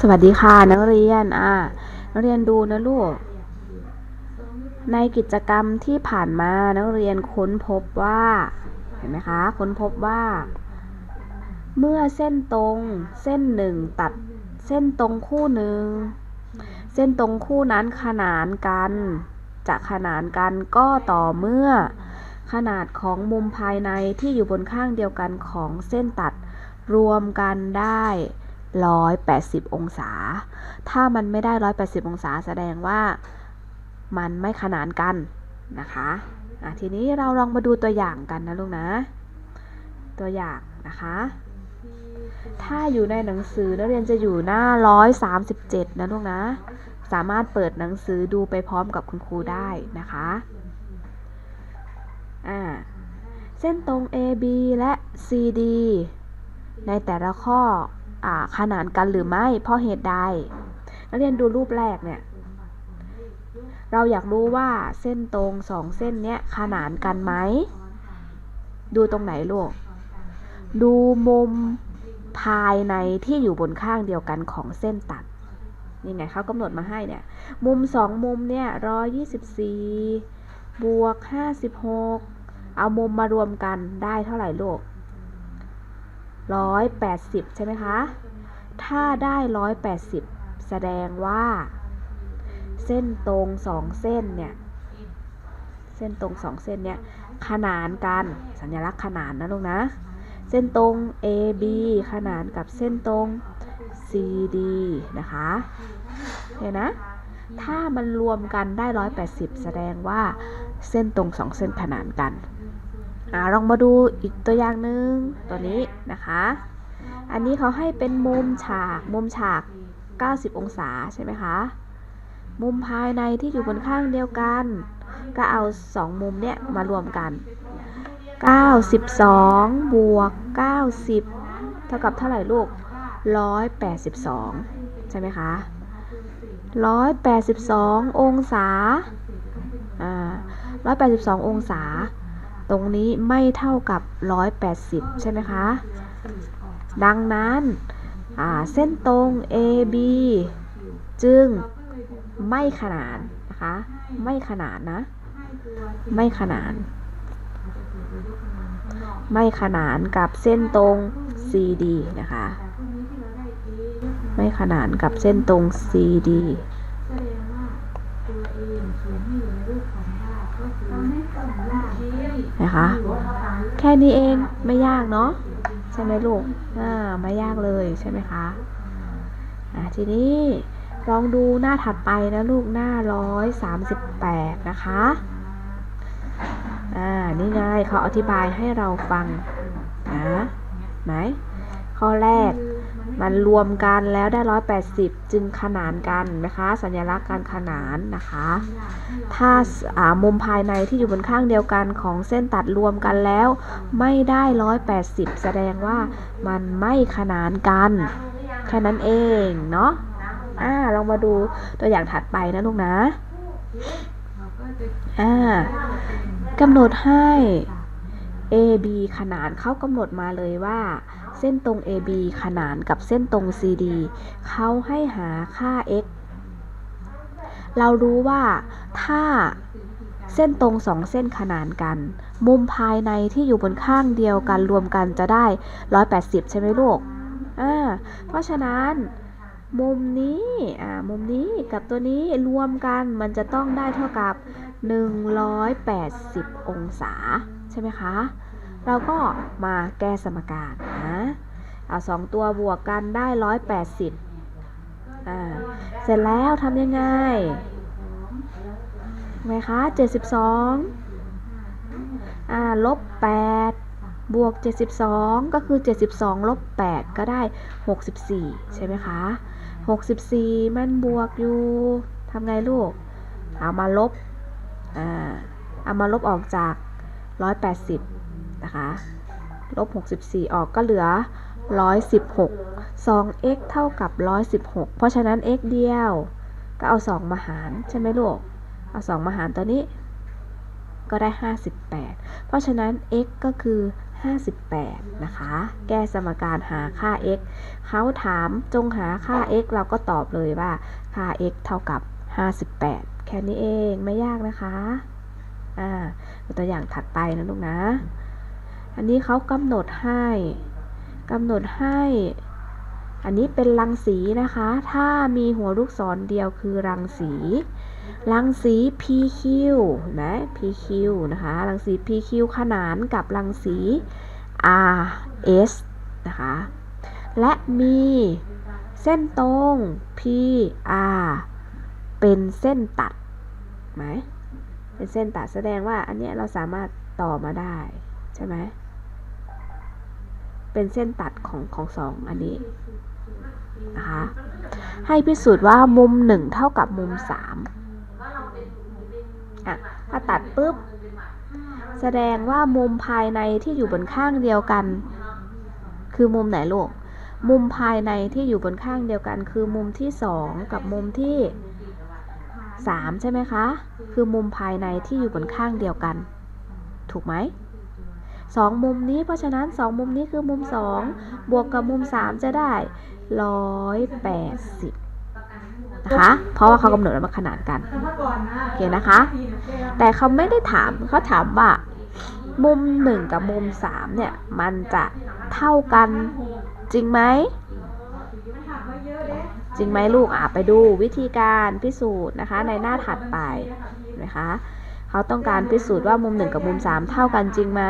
สวัสดีค่ะนักเรียน อ่า นักเรียนดูนะลูก ในกิจกรรมที่ผ่านมานักเรียนค้นพบว่า เห็นไหมคะ ค้นพบว่า เมื่อเส้นตรง เส้นหนึ่งตัดเส้นตรงคู่หนึ่ง เส้นตรงคู่นั้นขนานกัน จะขนานกันก็ต่อเมื่อ ขนาดของมุมภายในที่อยู่บนข้างเดียวกันของเส้นตัดรวมกันได้ 180 องศา ถ้ามันไม่ได้ 180 องศาแสดงว่ามันไม่ขนานกันนะคะะทีนี้เราลองมาดูตัวอย่างกันนะลูกนะ ตัวอย่างนะคะ ถ้าอยู่ในหนังสือนักเรียนจะอยู่หน้า 137 นะลูกนะ สามารถเปิดหนังสือดูไปพร้อมกับคุณครูได้นะคะอ่าเส้นตรง AB และ CD ในแต่ละข้อ ขนานกันหรือไม่เพราะเหตุใดนักเรียนดูรูปแรกเนี่ย เราอยากรู้ว่าเส้นตรงสองเส้นเนี้ยขนานกันไหม ดูตรงไหนลูก ดูมุมภายในที่อยู่บนข้างเดียวกันของเส้นตัด นี่ไงเขากำหนดมาให้เนี่ย มุมสองมุมเนี่ยร้อยยี่สิบสี่บวกห้าสิบหกเอามุมมารวมกันได้เท่าไหร่ลูก ร้อยแปดสิบใช่ไหมคะ ถ้าได้ร้อยแปดสิบแสดงว่า เส้นตรงสองเส้นเนี่ย เส้นตรงสองเส้นเนี่ย ขนานกัน สัญลักษณ์ขนานนะลูกนะ เส้นตรง AB ขนานกับเส้นตรง CD นะคะเห็นนะ ถ้ามันรวมกันได้ 180 แสดงว่าเส้นตรงสองเส้นขนานกัน อ่าลองมาดูอีกตัวอย่างหนึ่งตัวนี้นะคะ อันนี้เขาให้เป็นมุมฉากมุมฉาก 90 องศาใช่ไหมคะมุมภายในที่อยู่บนข้างเดียวกัน ก็เอา 2 มุมเนี่ยมารวมกัน 92 บวก 90 เท่ากับเท่าไหร่ลูก 182 ใช่ไหมคะ 182 องศา อ่า 182 องศา ตรงนี้ไม่เท่ากับ 180 ใช่ไหมคะ ดังนั้นเส้นตรง AB จึงไม่ขนานนะคะ ไม่ขนานนะ ไม่ขนาน ไม่ขนานกับเส้นตรง CD นะคะ ไม่ขนานกับเส้นตรง CD แค่นี้เองไม่ยากเนาะใช่ไหมลูกอ่าไม่ยากเลยใช่ไหมคะอ่าทีนี้ลองดูหน้าถัดไปนะลูกหน้า138นะคะอ่านี่ไงเขาอธิบายให้เราฟังนะไหมข้อแรก มันรวมกันแล้วได้ 180 จึงขนานกันนะคะ สัญลักษณ์การขนานนะคะ ถ้ามุมภายในที่อยู่บนข้างเดียวกันของเส้นตัดรวมกันแล้ว ไม่ได้ 180 แสดงว่ามันไม่ขนานกัน แค่นั้นเองเนาะอ่าลองมาดูตัวอย่างถัดไปนะลูกนะอ่ากำหนดให้ AB ขนานเขากำหนดมาเลยว่า เส้นตรง AB ขนานกับเส้นตรง CD เขาให้หาค่า x เรารู้ว่าถ้าเส้นตรงสองเส้นขนานกัน มุมภายในที่อยู่บนข้างเดียวกันรวมกันจะได้ 180 ใช่ไหมลูกอ่าเพราะฉะนั้นมุมนี้อ่ามุมนี้กับตัวนี้รวมกันมันจะต้องได้เท่ากับ 180 องศา ใช่ไหมคะ เราก็มาแก้สมการนะเอาสองตัวบวกกันได้180อ่าเสร็จแล้วทำยังไงไงคะ72อ่าลบ8บวก 72 ก็คือ 72 ลบ 8 ก็ได้ 64 ใช่ไหมคะ 64 มันบวกอยู่ทำไงลูก เอามาลบ อ่า เอามาลบออกจาก 180 นะคะลบ 64 ออกก็เหลือ 116 2x เท่ากับ 116 เพราะฉะนั้น x เดียว ก็เอา 2 มาหาร ใช่ไหมลูก เอา 2 มาหารตัวนี้ ก็ได้ 58 เพราะฉะนั้น x ก็คือ 58 นะคะ แก้สมการหาค่า x เขาถามจงหาค่า x เราก็ตอบเลยว่าค่า x เท่ากับ 58 แค่นี้เองไม่ยากนะคะ อ่าตัวอย่างถัดไปนะลูกนะ อันนี้เขากำหนดให้กำหนดให้ อันนี้เป็นรังสีนะคะ ถ้ามีหัวลูกศรเดียวคือรังสี รังสี PQ นไหม PQ นะคะ รังสี PQ ขนานกับรังสี RS นะคะ และมีเส้นตรง PR เป็นเส้นตัดไหมเป็นเส้นตัดแสดงว่าอันนี้เราสามารถต่อมาได้ ใช่ไหม เป็นเส้นตัดของของสองอันนี้นะคะให้พิสูจน์ว่ามุมหนึ่งเท่ากับมุมสามอะถ้าตัดปุ๊บ แสดงว่ามุมภายในที่อยู่บนข้างเดียวกัน คือมุมไหนลูกมุมภายในที่อยู่บนข้างเดียวกัน คือมุมที่สองกับมุมที่สามใช่ไหมคะ คือมุมภายในที่อยู่บนข้างเดียวกัน ถูกไหม สองมุมนี้ เพราะฉะนั้นสองมุมนี้คือมุมสองบวกกับมุมสามจะได้ร้อยแปดสิบนะคะ เพราะว่าเขากำหนดมาขนานกันโอเคนะคะ แต่เขาไม่ได้ถามเขาถามว่า มุมหนึ่งกับมุมสามเนี่ย มันจะเท่ากันจริงไหมจริงไหมลูกอะไปดูวิธีการพิสูจน์นะคะ ในหน้าถัดไปนะคะ เขาต้องการพิสูจน์ว่ามุม 1 กับมุม 3 เท่ากันจริงไหม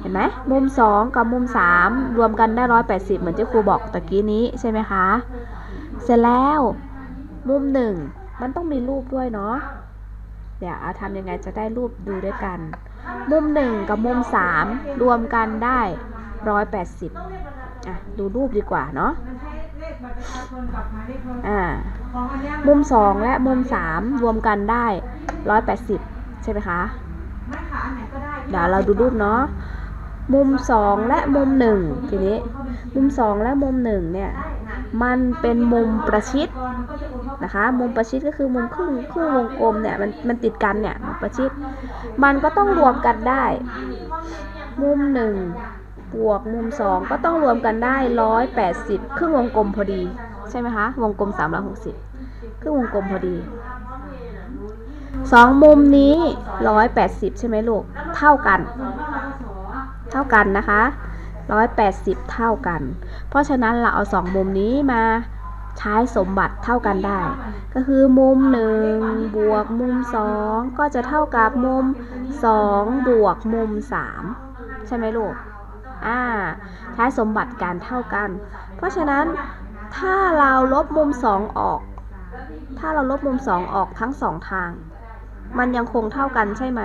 เห็นไหมมุม 2 กับมุม 3 รวมกันได้ 180 เหมือนที่ครูบอกตะกี้นี้ใช่ไหมคะ เสร็จแล้ว มุม 1 มันต้องมีรูปด้วยเนาะเดี๋ยวเอาทำยังไงจะได้รูปดูด้วยกัน มุม 1 กับมุม 3 รวมกันได้ 180อะดูรูปดีกว่าเนาะอ่ามุม 2 และมุม 3 รวมกันได้ 180 ใช่ไหมคะ เดี๋ยวเราดูรูปเนาะมุม 2 และมุม 1 ทีนี้ มุม 2 และมุม 1 เนี่ย มันเป็นมุมประชิดนะคะ มุมประชิดก็คือมุมครึ่งครึ่งวงกลมเนี่ยมันมันติดกันเนี่ยมุมประชิด มันก็ต้องรวมกันได้ มุม 1 บวกมุม 2 ก็ต้องรวมกันได้ 180 ครึ่งวงกลมพอดี ใช่ไหมคะ วงกลม 360 ครึ่งวงกลมพอดีสองมุมนี้ 180 ใช่ไหมลูก เท่ากัน เท่ากันนะคะ180เท่ากัน เพราะฉะนั้นเราเอาสองมุมนี้มาใช้สมบัติเท่ากันได้ ก็คือมุม1บวกมุม2ก็จะเท่ากับมุม2บวกมุม3ใช่ไหมลูก อ่า ใช้สมบัติการเท่ากัน เพราะฉะนั้นถ้าเราลบมุม2ออก ถ้าเราลบมุม2ออกทั้งสองทาง มันยังคงเท่ากันใช่ไหม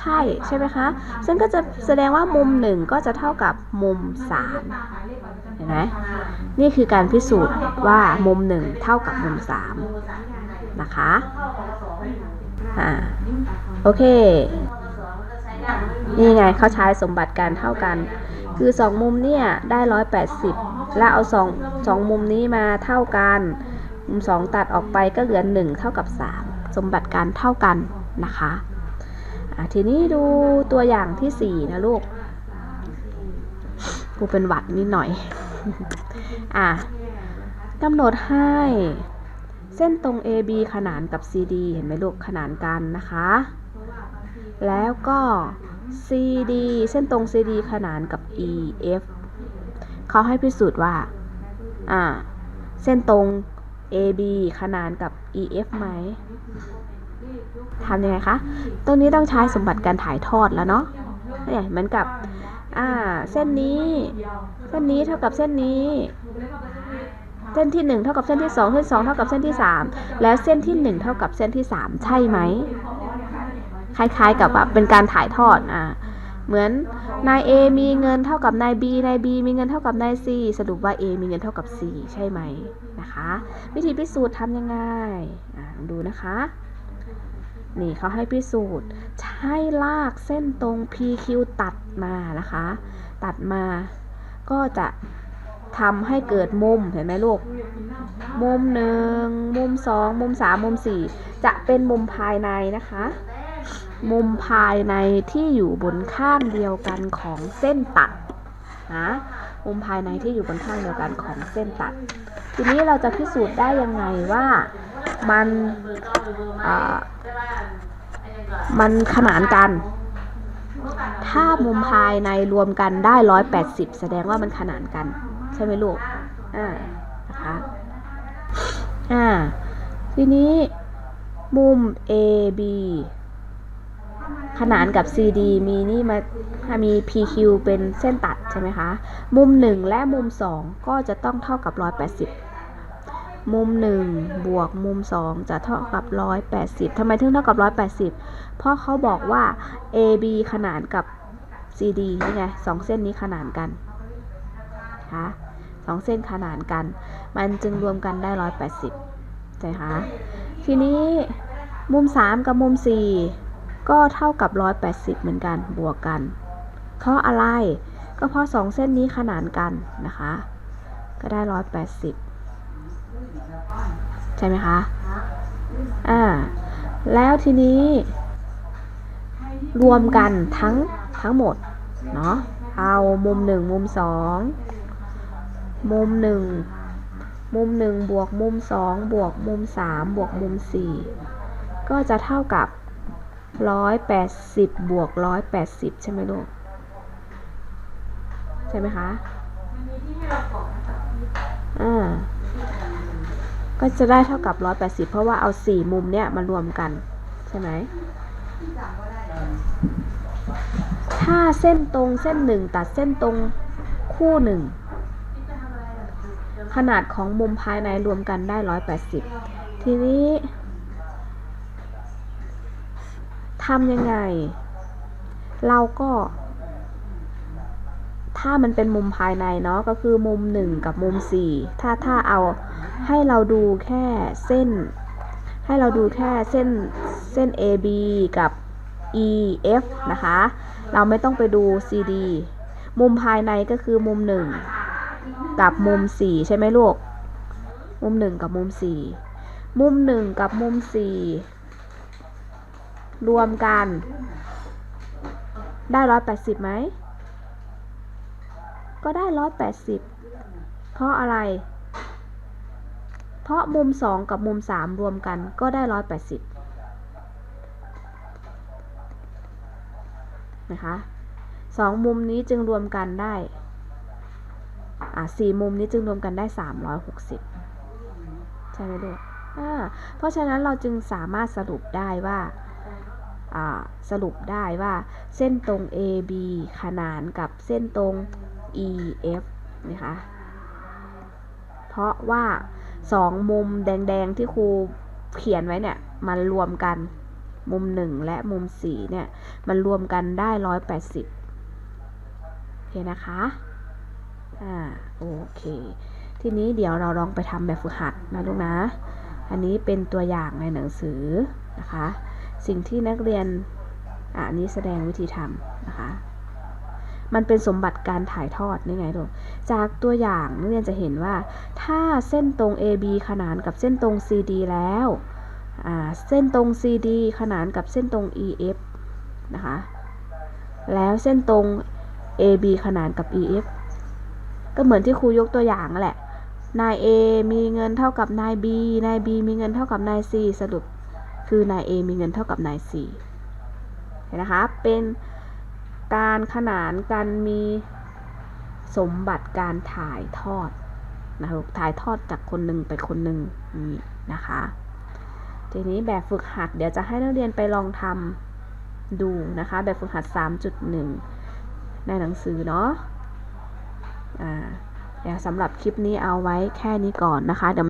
ใช่ใช่ไหมคะ ซึ่งก็จะแสดงว่ามุม 1 ก็จะเท่ากับมุม 3 เห็นไหมนี่คือการพิสูจน์ว่ามุม 1 เท่ากับมุม 3 นะคะอ่าโอเค นี่ไงเขาใช้สมบัติการเท่ากัน คือ 2 มุมเนี่ยได้ 180 แล้วเอา2 2มุมนี้มาเท่ากัน มุม 2 ตัดออกไปก็เหลือ 1 เท่ากับ 3 สมบัติการเท่ากันนะคะอะ ทีนี้ดูตัวอย่างที่4นะลูก กูเป็นหวัดนิดหน่อย อะกำหนดให้ เส้นตรง AB ขนานกับ CD เห็นไหมลูก ขนานกันนะคะ แล้วก็ CD เส้นตรง CD ขนานกับ EF เขาให้พิสูจน์ว่า อ่า เส้นตรง AB ขนานกับ EF ไหม ทำยังไงคะ ตรงนี้ต้องใช้สมบัติการถ่ายทอดแล้วเนาะเนี่ยเหมือนกับ อ่า เส้นนี้ เส้นนี้เท่ากับเส้นนี้ เส้นที่ 1 เท่ากับเส้นที่2เส้น2เท่ากับเส้นที่ 3 แล้วเส้นที่ 1 เท่ากับเส้นที่ 3 ใช่ไหม คล้ายๆกับว่าเป็นการถ่ายทอด อ่า เหมือนนาย A มีเงินเท่ากับนาย B นาย B มีเงินเท่ากับนาย C สรุปว่า A มีเงินเท่ากับ C ใช่ไหมนะคะ วิธีพิสูจน์ทำยังไง อ่าลองดูนะคะ นี่เขาให้พิสูจน์ ใช้ลากเส้นตรง PQ ตัดมานะคะ ตัดมาก็จะทำให้เกิดมุมเห็นไหมลูก มุมหนึ่งมุมสองมุมสามมุมสี่จะเป็นมุมภายในนะคะ มุมภายในที่อยู่บนข้างเดียวกันของเส้นตัดนะมุมภายในที่อยู่บนข้างเดียวกันของเส้นตัด ทีนี้เราจะพิสูจน์ได้ยังไงว่ามัน มันขนานกัน ถ้ามุมภายในรวมกันได้180แสดงว่ามันขนานกัน ใช่ไหมลูก อ่า นะคะ อ่า ทีนี้มุม AB ขนานกับ CD มีนี่มา มี PQ เป็นเส้นตัดใช่ไหมคะ มุม 1 และมุม 2 ก็จะต้องเท่ากับ 180 มุม 1 บวกมุม 2 จะเท่ากับ 180 ทำไมถึงเท่ากับ 180 เพราะเขาบอกว่า AB ขนานกับ CD นี่ไงสองเส้นนี้ขนานกันคะสองเส้นขนานกัน มันจึงรวมกันได้ 180ใช่ไหมคะทีนี้มุม 3 กับมุม 4 ก็เท่ากับ 180 เหมือนกันบวกกัน เพราะอะไรก็เพราะสองเส้นนี้ขนานกันนะคะ ก็ได้ 180 ใช่ไหมคะ อ่า แล้วทีนี้ รวมกันทั้งทั้งหมด เนาะ เอามุม1มุม2มุม1มุม1บวกมุม2บวกมุม3บวกมุม4ก็จะเท่ากับ180บบวก180ใช่ไหมลูก ใช่ไหมคะอ่า ก็จะได้เท่ากับ 180 เพราะว่าเอา 4 มุมเนี้ยมารวมกัน ใช่ไหม ถ้าเส้นตรงเส้นหนึ่งตัดเส้นตรงคู่หนึ่งขนาดของมุมภายในรวมกันได้ 180 ทีนี้ทำยังไง เราก็ ถ้ามันเป็นมุมภายในเนาะก็คือมุม 1 กับมุม 4 ถ้าถ้าเอา ให้เราดูแค่เส้น ให้เราดูแค่เส้นเส้น AB กับ EF นะคะ เราไม่ต้องไปดู CD มุมภายในก็คือมุม 1 กับมุม 4 ใช่ไหมลูก มุม 1 กับมุม 4 มุม 1 กับมุม 4 รวมกัน ได้ 180ไหม ก็ได้ 180 เพราะอะไร เพราะมุม 2 กับมุม 3 รวมกันก็ได้ 180 นะคะสองมุมนี้จึงรวมกันได้ อ่าสี่มุมนี้จึงรวมกันได้ 360 ใช่ไหมลูกอ่าเพราะฉะนั้นเราจึงสามารถสรุปได้ว่า อ่า สรุปได้ว่าเส้นตรง AB ขนานกับเส้นตรง EF นะคะ เพราะว่า สองมุมแดงๆที่ครูเขียนไว้เนี่ย มันรวมกัน มุม1และมุม4เนี่ย มันรวมกันได้180โอเคนะคะ อ่า โอเค ทีนี้เดี๋ยวเราลองไปทำแบบฝึกหัดนะลูกนะ อันนี้เป็นตัวอย่างในหนังสือนะคะ สิ่งที่นักเรียนอ่านี้แสดงวิธีทำนะคะ มันเป็นสมบัติการถ่ายทอดนี่ไงลูกจากตัวอย่างนักเรียนจะเห็นว่า ถ้าเส้นตรง AB ขนานกับเส้นตรง CD แล้วเส้นตรง CD ขนานกับเส้นตรง EF นะคะ แล้วเส้นตรง AB ขนานกับ EF ก็เหมือนที่ครูยกตัวอย่างแหละ นาย A มีเงินเท่ากับนาย B นาย B มีเงินเท่ากับนาย C สรุปคือนาย A มีเงินเท่ากับนาย C เห็นนะคะ เป็น การขนานกันมีสมบัติการถ่ายทอดนะคะถ่ายทอดจากคนหนึ่งไปคนหนึ่งนี่นะคะ ทีนี้แบบฝึกหัดเดี๋ยวจะให้นักเรียนไปลองทำดูนะคะ แบบฝึกหัด 3.1 ในหนังสือเนาะอ่าเดี๋ยวสำหรับคลิปนี้เอาไว้แค่นี้ก่อนนะคะเดี๋ยว